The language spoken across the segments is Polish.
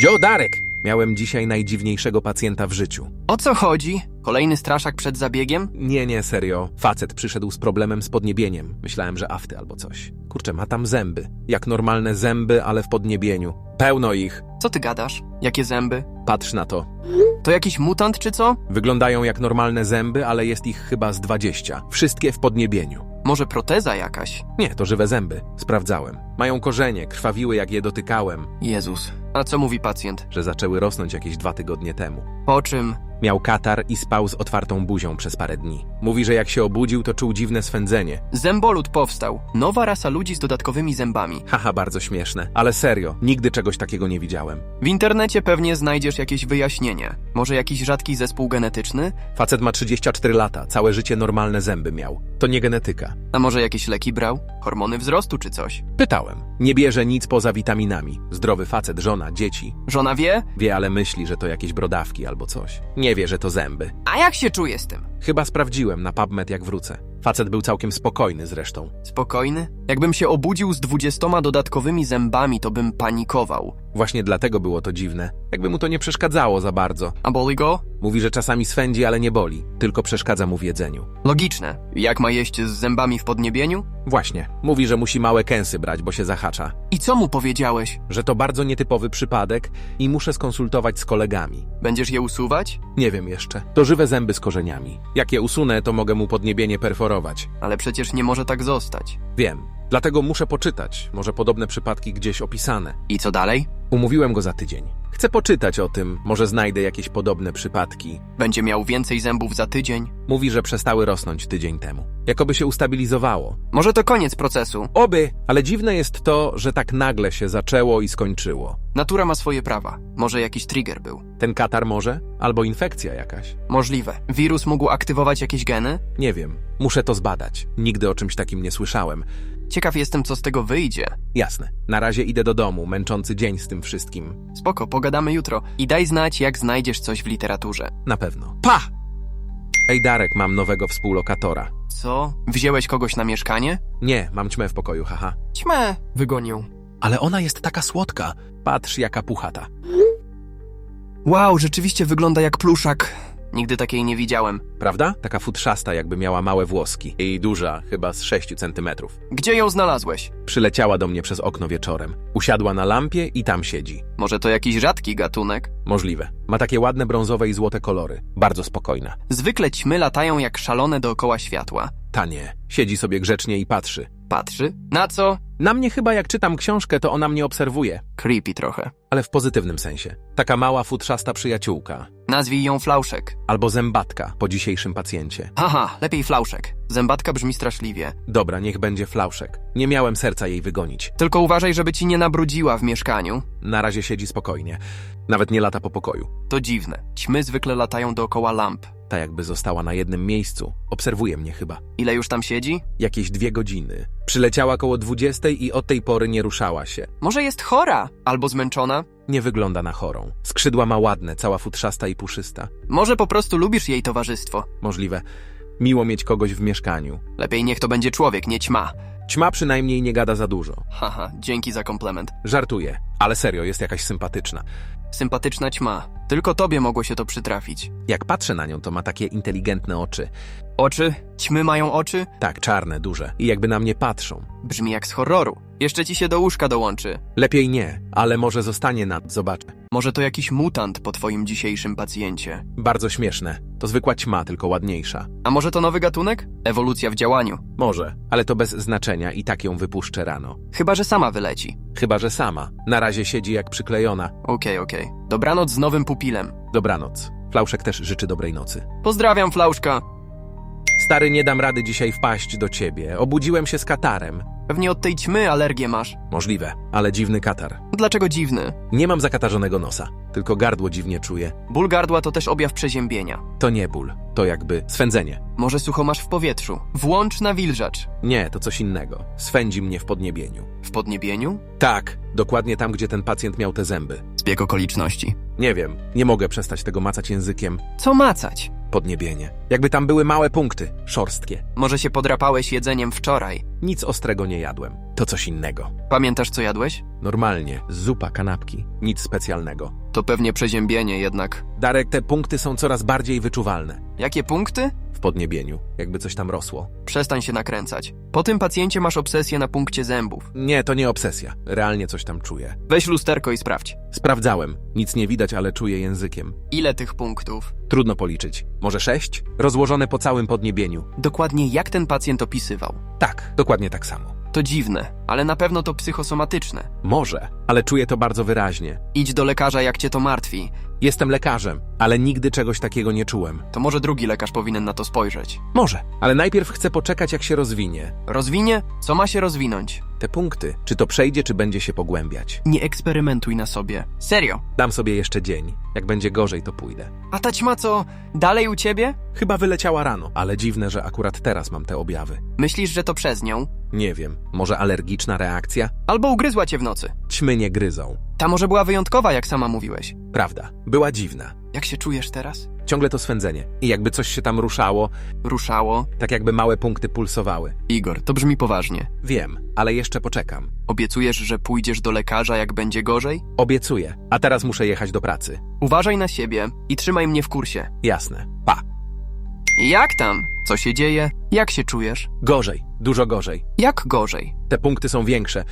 Dzio, Darek! Miałem dzisiaj najdziwniejszego pacjenta w życiu. O co chodzi? Kolejny straszak przed zabiegiem? Nie, nie, serio. Facet przyszedł z problemem z podniebieniem. Myślałem, że afty albo coś. Kurczę, ma tam zęby. Jak normalne zęby, ale w podniebieniu. Pełno ich. Co ty gadasz? Jakie zęby? Patrz na to. To jakiś mutant czy co? Wyglądają jak normalne zęby, ale jest ich chyba z 20. Wszystkie w podniebieniu. Może proteza jakaś? Nie, to żywe zęby. Sprawdzałem. Mają korzenie, krwawiły jak je dotykałem, Jezus. A co mówi pacjent? że zaczęły rosnąć jakieś dwa tygodnie temu. Po czym? Miał katar i spał z otwartą buzią przez parę dni. Mówi, że jak się obudził, to czuł dziwne swędzenie. Zębolud powstał. Nowa rasa ludzi z dodatkowymi zębami. Haha, bardzo śmieszne. Ale serio, nigdy czegoś takiego nie widziałem. W internecie pewnie znajdziesz jakieś wyjaśnienie. Może jakiś rzadki zespół genetyczny? Facet ma 34 lata, całe życie normalne zęby miał. To nie genetyka. A może jakieś leki brał? Hormony wzrostu czy coś? Pytałem. Nie bierze nic poza witaminami. Zdrowy facet, żona, dzieci. Żona wie? Wie, ale myśli, że to jakieś brodawki albo coś. Nie wie, że to zęby. A jak się czuje z tym? Chyba sprawdziłem na PubMed jak wrócę. Facet był całkiem spokojny zresztą. Spokojny? Jakbym się obudził z dwudziestoma dodatkowymi zębami, to bym panikował. Właśnie dlatego było to dziwne. Jakby mu to nie przeszkadzało za bardzo. A boli go? Mówi, że czasami swędzi, ale nie boli. Tylko przeszkadza mu w jedzeniu. Logiczne. Jak ma jeść z zębami w podniebieniu? Właśnie. Mówi, że musi małe kęsy brać, bo się zahacza. I co mu powiedziałeś? Że to bardzo nietypowy przypadek i muszę skonsultować z kolegami. Będziesz je usuwać? Nie wiem jeszcze. To żywe zęby z korzeniami. Jak je usunę, to mogę mu podniebienie perforować. Ale przecież nie może tak zostać. Wiem. Dlatego muszę poczytać. Może podobne przypadki gdzieś opisane. I co dalej? Umówiłem go za tydzień. Chcę poczytać o tym, może znajdę jakieś podobne przypadki. Będzie miał więcej zębów za tydzień? Mówi, że przestały rosnąć tydzień temu. Jakoby się ustabilizowało. Może to koniec procesu. Oby, ale dziwne jest to, że tak nagle się zaczęło i skończyło. Natura ma swoje prawa. Może jakiś trigger był. Ten katar może? Albo infekcja jakaś? Możliwe. Wirus mógł aktywować jakieś geny? Nie wiem. Muszę to zbadać. Nigdy o czymś takim nie słyszałem. Ciekaw jestem, co z tego wyjdzie. Jasne. Na razie idę do domu, męczący dzień z tym wszystkim. Spoko, pogadamy jutro. I daj znać, jak znajdziesz coś w literaturze. Na pewno. Pa! Ej, Darek, mam nowego współlokatora. Co? Wzięłeś kogoś na mieszkanie? Nie, mam ćmę w pokoju, haha. Ćmę! Wygonił. Ale ona jest taka słodka. Patrz, jaka puchata. Wow, rzeczywiście wygląda jak pluszak. Nigdy takiej nie widziałem. Prawda? Taka futrzasta, jakby miała małe włoski. I duża, chyba z 6 centymetrów. Gdzie ją znalazłeś? Przyleciała do mnie przez okno wieczorem. Usiadła na lampie i tam siedzi. Może to jakiś rzadki gatunek? Możliwe. Ma takie ładne brązowe i złote kolory. Bardzo spokojna. Zwykle ćmy latają jak szalone dookoła światła. Ta nie. Siedzi sobie grzecznie i patrzy. Patrzy. Na co? Na mnie chyba jak czytam książkę, to ona mnie obserwuje. Creepy trochę. Ale w pozytywnym sensie. Taka mała, futrzasta przyjaciółka. Nazwij ją Flauszek. Albo zębatka po dzisiejszym pacjencie. Haha, lepiej Flauszek. Zębatka brzmi straszliwie. Dobra, niech będzie flauszek. Nie miałem serca jej wygonić. Tylko uważaj, żeby ci nie nabrudziła w mieszkaniu. Na razie siedzi spokojnie. Nawet nie lata po pokoju. To dziwne. Ćmy zwykle latają dookoła lamp. Ta jakby została na jednym miejscu. Obserwuje mnie chyba. Ile już tam siedzi? Jakieś dwie godziny. Przyleciała koło dwudziestej i od tej pory nie ruszała się. Może jest chora? Albo zmęczona? Nie wygląda na chorą. Skrzydła ma ładne, cała futrzasta i puszysta. Może po prostu lubisz jej towarzystwo. Możliwe. Miło mieć kogoś w mieszkaniu. Lepiej niech to będzie człowiek, nie ćma. Ćma przynajmniej nie gada za dużo. Haha, dzięki za komplement. Żartuję, ale serio, jest jakaś sympatyczna. Sympatyczna ćma. Tylko tobie mogło się to przytrafić. Jak patrzę na nią, to ma takie inteligentne oczy. Oczy? Ćmy mają oczy? Tak, czarne, duże. I jakby na mnie patrzą. Brzmi jak z horroru. Jeszcze ci się do łóżka dołączy. Lepiej nie, ale może zostanie nad, zobaczę. Może to jakiś mutant po twoim dzisiejszym pacjencie. Bardzo śmieszne. To zwykła ćma, tylko ładniejsza. A może to nowy gatunek? Ewolucja w działaniu. Może, ale to bez znaczenia i tak ją wypuszczę rano. Chyba, że sama wyleci. Chyba, że sama. Na razie siedzi jak przyklejona. Okej, okej. Dobranoc z nowym pupilem. Dobranoc. Flauszek też życzy dobrej nocy. Pozdrawiam, Flauszka. Stary, nie dam rady dzisiaj wpaść do ciebie. Obudziłem się z katarem. Pewnie od tej ćmy alergię masz. Możliwe, ale dziwny katar. Dlaczego dziwny? Nie mam zakatarzonego nosa, tylko gardło dziwnie czuję. Ból gardła to też objaw przeziębienia. To nie ból, to jakby swędzenie. Może sucho masz w powietrzu. Włącz nawilżacz. Nie, to coś innego. Swędzi mnie w podniebieniu. W podniebieniu? Tak, dokładnie tam, gdzie ten pacjent miał te zęby. Zbieg okoliczności. Nie wiem, nie mogę przestać tego macać językiem. Co macać? Podniebienie. Jakby tam były małe punkty, szorstkie. Może się podrapałeś jedzeniem wczoraj. Nic ostrego nie jadłem. To coś innego. Pamiętasz, co jadłeś? Normalnie, zupa, kanapki. Nic specjalnego. To pewnie przeziębienie jednak. Darek, te punkty są coraz bardziej wyczuwalne. Jakie punkty? W podniebieniu, jakby coś tam rosło. Przestań się nakręcać. Po tym pacjencie masz obsesję na punkcie zębów. Nie, to nie obsesja. Realnie coś tam czuję. Weź lusterko i sprawdź. Sprawdzałem. Nic nie widać, ale czuję językiem. Ile tych punktów? Trudno policzyć. Może sześć? Rozłożone po całym podniebieniu. Dokładnie jak ten pacjent opisywał. Tak, dokładnie tak samo. To dziwne, ale na pewno to psychosomatyczne. Może, ale czuję to bardzo wyraźnie. Idź do lekarza, jak cię to martwi. Jestem lekarzem, ale nigdy czegoś takiego nie czułem. To może drugi lekarz powinien na to spojrzeć. Może, ale najpierw chcę poczekać, jak się rozwinie. Rozwinie? Co ma się rozwinąć? Te punkty, czy to przejdzie, czy będzie się pogłębiać. Nie eksperymentuj na sobie. Serio. Dam sobie jeszcze dzień. Jak będzie gorzej, to pójdę. A ta ćma co? Dalej u ciebie? Chyba wyleciała rano, ale dziwne, że akurat teraz mam te objawy. Myślisz, że to przez nią? Nie wiem, może alergiczna reakcja? Albo ugryzła cię w nocy. Ćmy nie gryzą. Ta może była wyjątkowa, jak sama mówiłeś. Prawda, była dziwna. Jak się czujesz teraz? Ciągle to swędzenie. I jakby coś się tam ruszało, Ruszało. tak jakby małe punkty pulsowały. Igor, to brzmi poważnie. Wiem, ale jeszcze poczekam. Obiecujesz, że pójdziesz do lekarza, jak będzie gorzej? Obiecuję, a teraz muszę jechać do pracy. Uważaj na siebie i trzymaj mnie w kursie. Jasne. Jak tam? Co się dzieje? Jak się czujesz? Gorzej, dużo gorzej. Jak gorzej? Te punkty są większe.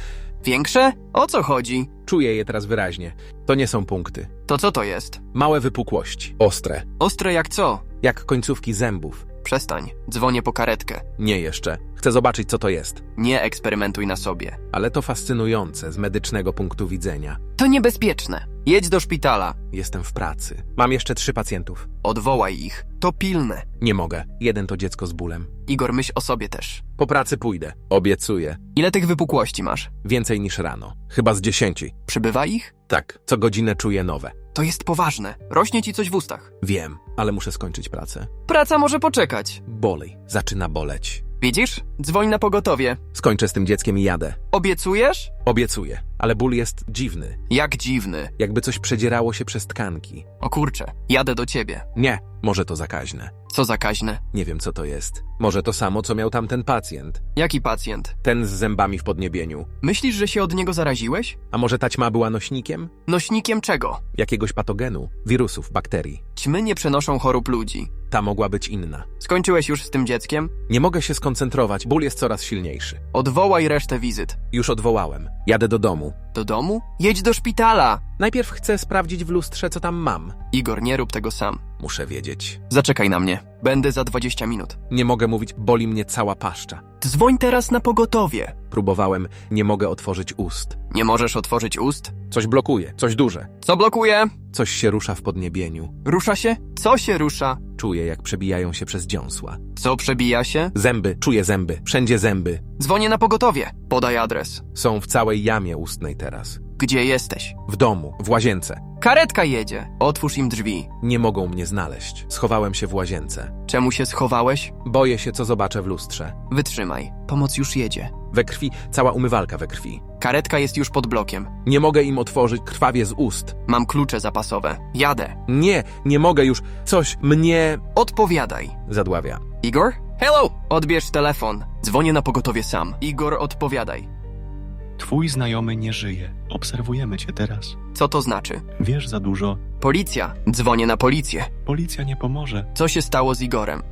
Większe? O co chodzi? Czuję je teraz wyraźnie. To nie są punkty. To co to jest? Małe wypukłości. Ostre. Ostre jak co? Jak końcówki zębów. Przestań. Dzwonię po karetkę. Nie jeszcze. Chcę zobaczyć, co to jest. Nie eksperymentuj na sobie. Ale to fascynujące z medycznego punktu widzenia. To niebezpieczne. Jedź do szpitala. Jestem w pracy. Mam jeszcze trzy pacjentów. Odwołaj ich. To pilne. Nie mogę. Jeden to dziecko z bólem. Igor, myśl o sobie też. Po pracy pójdę. Obiecuję. Ile tych wypukłości masz? Więcej niż rano. Chyba z dziesięci. Przybywa ich? Tak, co godzinę czuję nowe. To jest poważne. Rośnie ci coś w ustach. Wiem, ale muszę skończyć pracę. Praca może poczekać. Bolej. Zaczyna boleć. Widzisz? Dzwoń na pogotowie. Skończę z tym dzieckiem i jadę. Obiecujesz? Obiecuję, ale ból jest dziwny. Jak dziwny. Jakby coś przedzierało się przez tkanki. O kurczę, jadę do ciebie. Nie, może to zakaźne. Co zakaźne? Nie wiem, co to jest. Może to samo, co miał tamten pacjent. Jaki pacjent? Ten z zębami w podniebieniu. Myślisz, że się od niego zaraziłeś? A może ta ćma była nośnikiem? Nośnikiem czego? Jakiegoś patogenu, wirusów, bakterii. Ćmy nie przenoszą chorób ludzi. Ta mogła być inna. Skończyłeś już z tym dzieckiem? Nie mogę się skoncentrować, ból jest coraz silniejszy. Odwołaj resztę wizyt. Już odwołałem. Jadę do domu. Do domu? Jedź do szpitala! Najpierw chcę sprawdzić w lustrze, co tam mam. Igor, nie rób tego sam. Muszę wiedzieć. Zaczekaj na mnie. Będę za 20 minut. Nie mogę mówić, boli mnie cała paszcza. Dzwoń teraz na pogotowie. Próbowałem, nie mogę otworzyć ust. Nie możesz otworzyć ust? Coś blokuje, coś duże. Co blokuje? Coś się rusza w podniebieniu. Rusza się? Co się rusza? Czuję, jak przebijają się przez dziąsła. Co przebija się? Zęby, czuję zęby, wszędzie zęby. Dzwonię na pogotowie. Podaj adres. Są w całej jamie ustnej teraz. Gdzie jesteś? W domu, w łazience. Karetka jedzie. Otwórz im drzwi. Nie mogą mnie znaleźć. Schowałem się w łazience. Czemu się schowałeś? Boję się, co zobaczę w lustrze. Wytrzymaj. Pomoc już jedzie. We krwi, cała umywalka we krwi. Karetka jest już pod blokiem. Nie mogę im otworzyć, krwawie z ust. Mam klucze zapasowe. Jadę. Nie, nie mogę już. Coś mnie Odpowiadaj. zadławia. Igor? Hello! Odbierz telefon. Dzwonię na pogotowie sam. Igor, odpowiadaj. Twój znajomy nie żyje. Obserwujemy cię teraz. Co to znaczy? Wiesz za dużo. Policja. Dzwonię na policję. Policja nie pomoże. Co się stało z Igorem?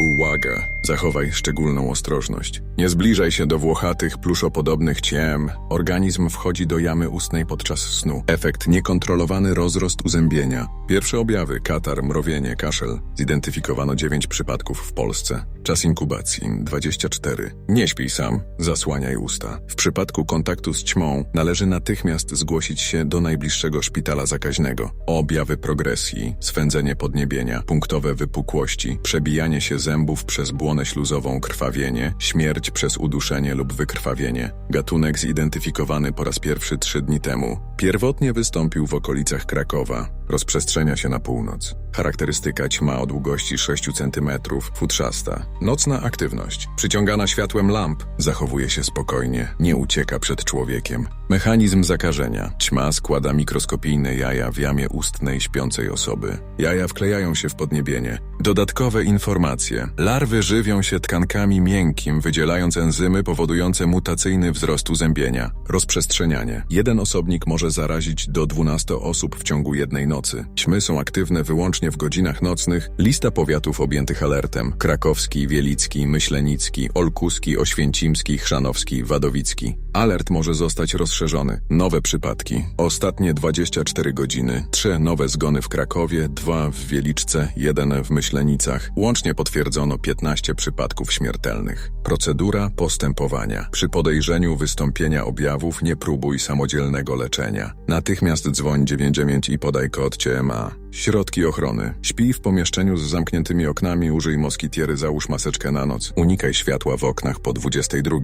Uwaga! Zachowaj szczególną ostrożność. Nie zbliżaj się do włochatych, pluszopodobnych ciem. Organizm wchodzi do jamy ustnej podczas snu. Efekt niekontrolowany rozrost uzębienia. Pierwsze objawy katar, mrowienie, kaszel. Zidentyfikowano 9 przypadków w Polsce. Czas inkubacji 24. Nie śpij sam, zasłaniaj usta. W przypadku kontaktu z ćmą należy natychmiast zgłosić się do najbliższego szpitala zakaźnego. Objawy progresji, swędzenie podniebienia, punktowe wypukłości, przebijanie się zębów przez śluzową, krwawienie, śmierć przez uduszenie lub wykrwawienie. Gatunek zidentyfikowany po raz pierwszy trzy dni temu. Pierwotnie wystąpił w okolicach Krakowa. Rozprzestrzenia się na północ. Charakterystyka ćma o długości 6 cm, futrzasta. Nocna aktywność. Przyciągana światłem lamp. Zachowuje się spokojnie. Nie ucieka przed człowiekiem. Mechanizm zakażenia. Ćma składa mikroskopijne jaja w jamie ustnej śpiącej osoby. Jaja wklejają się w podniebienie. Dodatkowe informacje. Larwy żywią się tkankami miękkim, wydzielając enzymy powodujące mutacyjny wzrost uzębienia. Rozprzestrzenianie. Jeden osobnik może zarazić do 12 osób w ciągu jednej nocy. Ćmy są aktywne wyłącznie w godzinach nocnych. Lista powiatów objętych alertem. Krakowski, Wielicki, Myślenicki, Olkuski, Oświęcimski, Chrzanowski, Wadowicki. Alert może zostać rozszerzony. Nowe przypadki. Ostatnie 24 godziny. Trzy nowe zgony w Krakowie, dwa w Wieliczce, jeden w Myślenicach. Łącznie potwierdzono 15 przypadków śmiertelnych. Procedura postępowania. Przy podejrzeniu wystąpienia objawów nie próbuj samodzielnego leczenia. Natychmiast dzwoń 99 i podaj kod CMA. Środki ochrony. Śpij w pomieszczeniu z zamkniętymi oknami, użyj moskitiery, załóż maseczkę na noc. Unikaj światła w oknach po 22.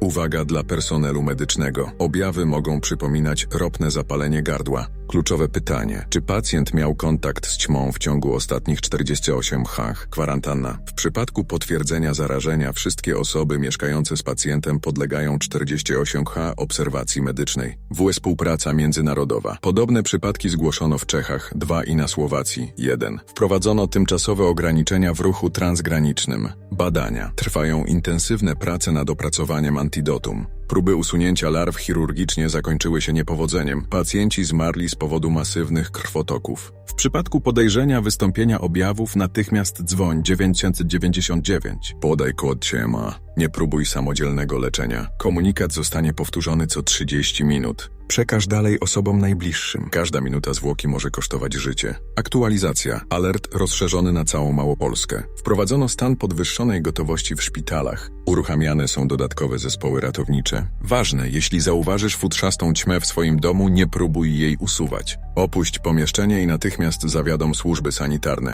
Uwaga dla personelu medycznego. Objawy mogą przypominać ropne zapalenie gardła. Kluczowe pytanie. Czy pacjent miał kontakt z ćmą w ciągu ostatnich 48 h? Kwarantanna. W przypadku potwierdzenia zarażenia wszystkie osoby mieszkające z pacjentem podlegają 48 h obserwacji medycznej. W współpraca międzynarodowa. Podobne przypadki zgłoszono w Czechach, dwa i na Słowacji, jeden. Wprowadzono tymczasowe ograniczenia w ruchu transgranicznym. Badania. Trwają intensywne prace nad opracowaniem antidotum. Próby usunięcia larw chirurgicznie zakończyły się niepowodzeniem. Pacjenci zmarli z powodu masywnych krwotoków. W przypadku podejrzenia wystąpienia objawów natychmiast dzwoń 999. Podaj kod CMA. Nie próbuj samodzielnego leczenia. Komunikat zostanie powtórzony co 30 minut. Przekaż dalej osobom najbliższym. Każda minuta zwłoki może kosztować życie. Aktualizacja. Alert rozszerzony na całą Małopolskę. Wprowadzono stan podwyższonej gotowości w szpitalach. Uruchamiane są dodatkowe zespoły ratownicze. Ważne, jeśli zauważysz futrzastą ćmę w swoim domu, nie próbuj jej usuwać. Opuść pomieszczenie i natychmiast zawiadom służby sanitarne.